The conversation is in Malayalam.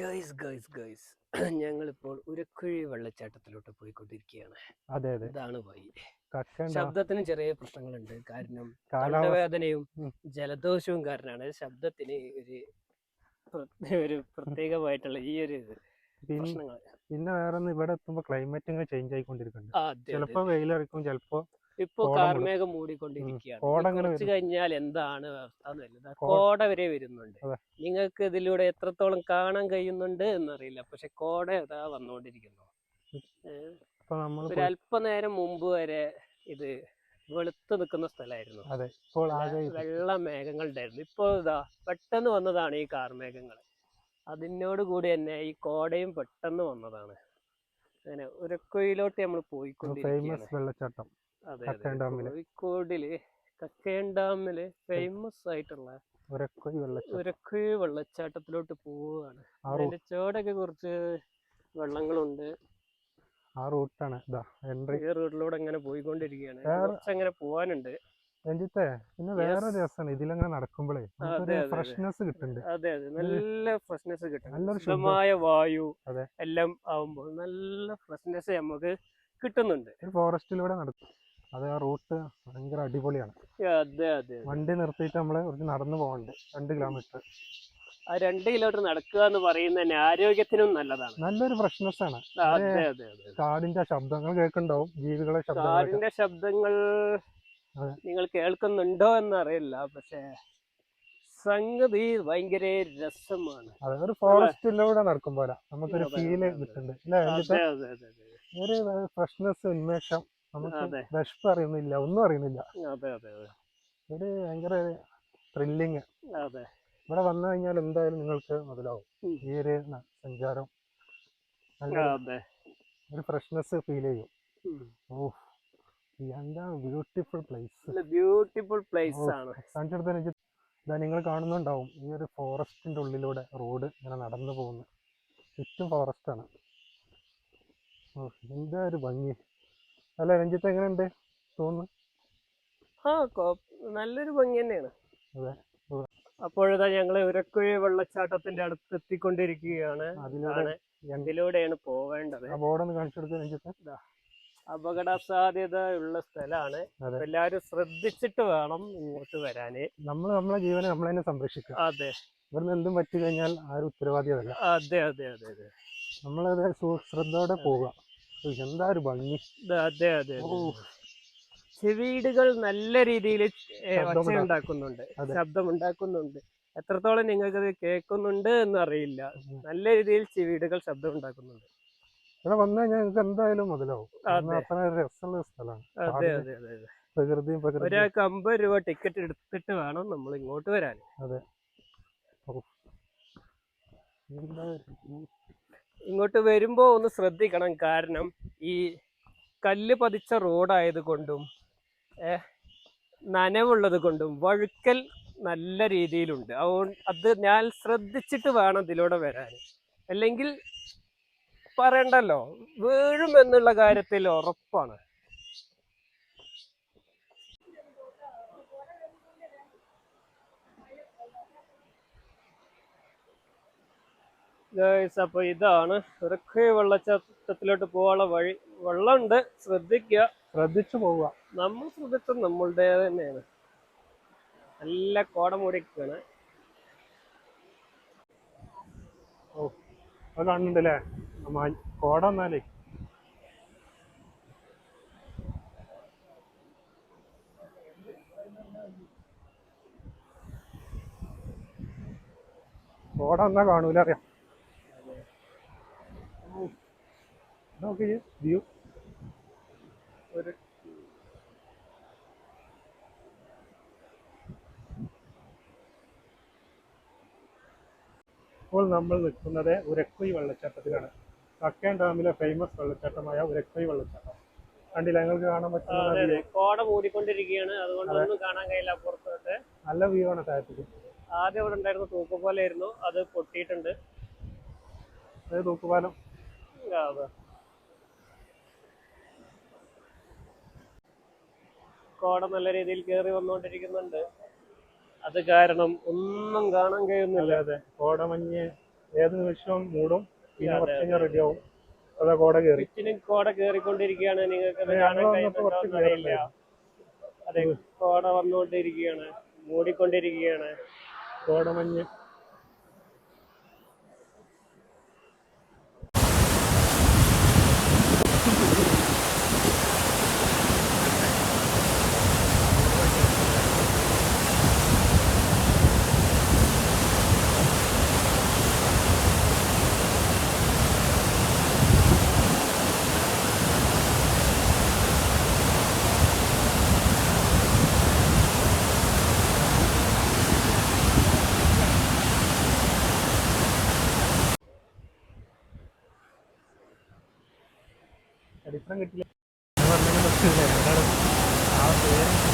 ഗൈസ് ഗൈസ് ഗൈസ് ഞങ്ങളിപ്പോൾ ഉരക്കുഴി വെള്ളച്ചാട്ടത്തിലോട്ട് പോയിക്കൊണ്ടിരിക്കുകയാണ്. അതെ അതെ. ഇതാണ് വഴി. ശബ്ദത്തിന് ചെറിയ പ്രശ്നങ്ങളുണ്ട്. കാരണം കാലവേദനയും. ജലദോഷവും കാരണമാണ് ശബ്ദത്തിന് ഒരു ഒരു പ്രത്യേകമായിട്ടുള്ള ഈ ഒരു പിന്നെ പ്രശ്നങ്ങൾ പിന്നെ വേറെ ഇവിടെ എത്തുമ്പോ ക്ലൈമറ്റ് ഇങ്ങനെ ചേഞ്ച് ആയിക്കൊണ്ടിരിക്കുന്നുണ്ട്. ചിലപ്പോ വെയിലറിക്കും ചിലപ്പോ ഇപ്പൊ കാർമേഘം മൂടിക്കൊണ്ടിരിക്കുകയാണ് കുറച്ച് കഴിഞ്ഞാൽ എന്താണ് അവസ്ഥ കോട വരെ വരുന്നുണ്ട്. നിങ്ങൾക്ക് ഇതിലൂടെ എത്രത്തോളം കാണാൻ കഴിയുന്നുണ്ട് എന്നറിയില്ല. പക്ഷെ കോട ഇതാ വന്നുകൊണ്ടിരിക്കുന്നു. ഒരു അല്പനേരം മുമ്പ് വരെ ഇത് വെളുത്ത് നിൽക്കുന്ന സ്ഥലമായിരുന്നു. വെള്ള മേഘങ്ങൾ ഉണ്ടായിരുന്നു ഇപ്പോൾ ഇതാ പെട്ടെന്ന് വന്നതാണ് ഈ കാർമേഘങ്ങൾ. അതിനോട് കൂടി തന്നെ ഈ കോടയും പെട്ടെന്ന് വന്നതാണ്. അങ്ങനെ ഉരക്കൊയിലോട്ട് നമ്മൾ പോയിക്കൊണ്ടിരിക്കുകയാണ്. കക്കയം ഡാമിൽ. കോഴിക്കോടിൽ കക്കയം ഡാമിൽ ഫേമസ് ആയിട്ടുള്ള ഉരക്കുഴി വെള്ളച്ചാട്ടത്തിലോട്ട് പോവുകയാണ്. അതിന്റെ ചോടൊക്കെ കുറച്ച് വെള്ളങ്ങളുണ്ട്. ആ റൂട്ടാണ്. ഇതാ എൻട്രി. ഈ റോഡിലൂടെ അങ്ങനെ പോയിക്കൊണ്ടിരിക്കുകയാണ്. കുറച്ച് അങ്ങനെ പോവാനുണ്ട്. രഞ്ജിത്തെ പിന്നെ വേറെ രസമാണ് ഇതിലങ്ങനെ നടക്കുമ്പോഴേ. ഫ്രഷ്നെസ് കിട്ടുന്നുണ്ട് അതെ അതെ. നല്ല ഫ്രഷ്നെസ് കിട്ടും നല്ലൊരു ശുദ്ധ- ശുദ്ധമായ വായു. എല്ലാം ആവുമ്പോൾ നല്ല ഫ്രഷ്നെസ് നമുക്ക് കിട്ടുന്നുണ്ട്. ഒരു ഫോറസ്റ്റിലൂടെ നടക്കും. അത് ആ റൂട്ട് ഭയങ്കര അടിപൊളിയാണ്. അതെ അതെ. വണ്ടി നിർത്തിയിട്ട് നമ്മൾ കുറച്ച് നടന്നു പോകണ്ട്. രണ്ട് കിലോമീറ്റർ ആ രണ്ട് കിലോമീറ്റർ നടക്കുക എന്ന് പറയുന്നത് തന്നെ ആരോഗ്യത്തിനും നല്ലതാണ്. നല്ലൊരു ഫ്രഷ്നെസ് ആണ്. കാടിന്റെ ശബ്ദങ്ങൾ കേൾക്കുന്നുണ്ടാവും ജീവികളെ ശബ്ദങ്ങൾ കാടിന്റെ ശബ്ദങ്ങൾ. നിങ്ങൾ കേൾക്കുന്നുണ്ടോ എന്നറിയില്ല പക്ഷേ സംഗതി ഭയങ്കര രസമാണ്. അതൊരു ഫോറസ്റ്റിലൂടെ നടക്കും പോലെ നമുക്കൊരു ഫീൽ. കിട്ടുന്നുണ്ട്. ഒരു ഫ്രഷ്നെസ് ഉന്മേഷം. നമുക്ക്. വിശപ്പ് അറിയുന്നില്ല ഒന്നും അറിയുന്നില്ല. ഒരു ഭയങ്കര ത്രില്ലിങ് ഇവിടെ വന്നു കഴിഞ്ഞാൽ എന്തായാലും നിങ്ങൾക്ക് മുതലാവും. ഈ ഒരു സഞ്ചാരം. ഒരു ഫ്രഷ്നെസ് ഫീൽ ചെയ്യും. ഓ എന്താ ബ്യൂട്ടിഫുൾ പ്ലേസ് ബ്യൂട്ടിഫുൾ പ്ലേസ് ആണ്. കാണിച്ചെടുത്ത എനിക്ക് ഇതാ നിങ്ങൾ കാണുന്നുണ്ടാവും. ഈ ഒരു ഫോറസ്റ്റിന്റെ ഉള്ളിലൂടെ റോഡ് ഇങ്ങനെ നടന്നു പോകുന്നു. ചുറ്റും ഫോറസ്റ്റ് ആണ്. ഓ എന്താ ഒരു ഭംഗി. അല്ല രഞ്ജിത്ത് എങ്ങനെയുണ്ട്? തോന്നുന്നു. ആ കോ- നല്ലൊരു ഭംഗി തന്നെയാണ്. അതെ. അപ്പോഴിതാ ഞങ്ങൾ ഉരക്കുഴി വെള്ളച്ചാട്ടത്തിന്റെ അടുത്ത് എത്തിക്കൊണ്ടിരിക്കുകയാണ് അതിലൂടെയാണ് പോവേണ്ടത്. അപകട സാധ്യത ഉള്ള സ്ഥലമാണ്. എല്ലാരും ശ്രദ്ധിച്ചിട്ട് വേണം ഇങ്ങോട്ട് വരാന്. നമ്മൾ നമ്മളെ ജീവനെ നമ്മൾ തന്നെ സംരക്ഷിക്കുക. അതെ. ഇവിടുന്ന് എന്തും പറ്റി കഴിഞ്ഞാൽ ആരും ഉത്തരവാദിയല്ല അതെ അതെ അതെ അതെ. നമ്മളത് ശ്രദ്ധയോടെ പോവുക. എന്താ ഒരു ഭംഗി. അതെ അതെ. ചെവീടുകൾ നല്ല രീതിയിൽ ഒച്ച ഉണ്ടാക്കുന്നുണ്ട് ശബ്ദം ഉണ്ടാക്കുന്നുണ്ട് എത്രത്തോളം നിങ്ങൾക്ക് കേൾക്കുന്നുണ്ട് എന്ന് അറിയില്ല. നല്ല രീതിയിൽ ചെവീടുകൾ ശബ്ദം ഉണ്ടാക്കുന്നുണ്ട് ഇവിടെ വന്നു കഴിഞ്ഞാൽ നിങ്ങൾക്ക് എന്തായാലും മുതലാവും. അതെ. അത്ര രസമുള്ള സ്ഥലമാണ്. അതെ അതെ അതെ അതെ. പ്രകൃതിയും പ്രകൃതി ഒരാൾക്ക് അമ്പത് രൂപ ടിക്കറ്റ് എടുത്തിട്ട് വേണം നമ്മൾ ഇങ്ങോട്ട് വരാൻ. എന്താ ഒരു- ഇങ്ങോട്ട് വരുമ്പോൾ ഒന്ന് ശ്രദ്ധിക്കണം. കാരണം ഈ കല്ല് പതിച്ച റോഡായത് കൊണ്ടും നനവുള്ളത് കൊണ്ടും വഴുക്കൽ നല്ല രീതിയിലുണ്ട്. അതുകൊണ്ട് അത് ഞാൻ ശ്രദ്ധിച്ചിട്ട് വേണം ഇതിലൂടെ വരാൻ. അല്ലെങ്കിൽ പറയണ്ടല്ലോ വീഴും എന്നുള്ള കാര്യത്തിൽ ഉറപ്പാണ്. ഗൈസ് അപ്പൊ ഇതാണ്. ഇറക്കി വെള്ളച്ചാട്ടത്തിലോട്ട് പോകാനുള്ള വഴി. വെള്ളമുണ്ട്. ശ്രദ്ധിക്കുക. ശ്രദ്ധിച്ചു പോവുക. നമ്മൾ ശ്രദ്ധിച്ചത് നമ്മളുടെ തന്നെയാണ്. നല്ല കോട മൂടിക്കാണ് അത് കാണുന്നുണ്ടല്ലേ? കോട എന്നാലേ. കോട എന്നാ കാണൂല അറിയാം നോക്കി വ്യൂ. ഒരു ഇപ്പോൾ നമ്മൾ നിൽക്കുന്നത് ഉരക്കുയി വെള്ളച്ചാട്ടത്തിലാണ്. കക്കയം ഡാമിലെ ഫേമസ് വെള്ളച്ചാട്ടമായ ഉരക്കുയി വെള്ളച്ചാട്ടം. കണ്ടില്ല? നിങ്ങൾക്ക് കാണാൻ പറ്റുന്ന കോട മൂടിക്കൊണ്ടിരിക്കുകയാണ്. കാണാൻ കഴിയില്ല പുറത്തോട്ട്. നല്ല വ്യൂ ആണ് താഴത്തേക്ക്. ആദ്യം ഇവിടെ ഉണ്ടായിരുന്ന തൂക്കുപാലായിരുന്നു അത് പൊട്ടിയിട്ടുണ്ട്. അത് തൂക്കുപാലം? അതെ. കോട നല്ല രീതിയിൽ കയറി വന്നുകൊണ്ടിരിക്കുന്നുണ്ട്. അത് കാരണം ഒന്നും കാണാൻ കഴിയുന്നില്ല. അതെ കോടമഞ്ഞ് ഏത് നിമിഷവും മൂടും പിന്നെ കുറച്ച് റെഡി ആവും. അതെ കോട കയറി പിന്നെ കോട കേറിക്കൊണ്ടിരിക്കുകയാണ്. നിങ്ങൾക്ക് അതെ, കാണാൻ അതെ കോട വന്നുകൊണ്ടിരിക്കുകയാണ്. മൂടിക്കൊണ്ടിരിക്കുകയാണ്. കോടമഞ്ഞ് ചരിത്രം കിട്ടില്ല. ആ പേര്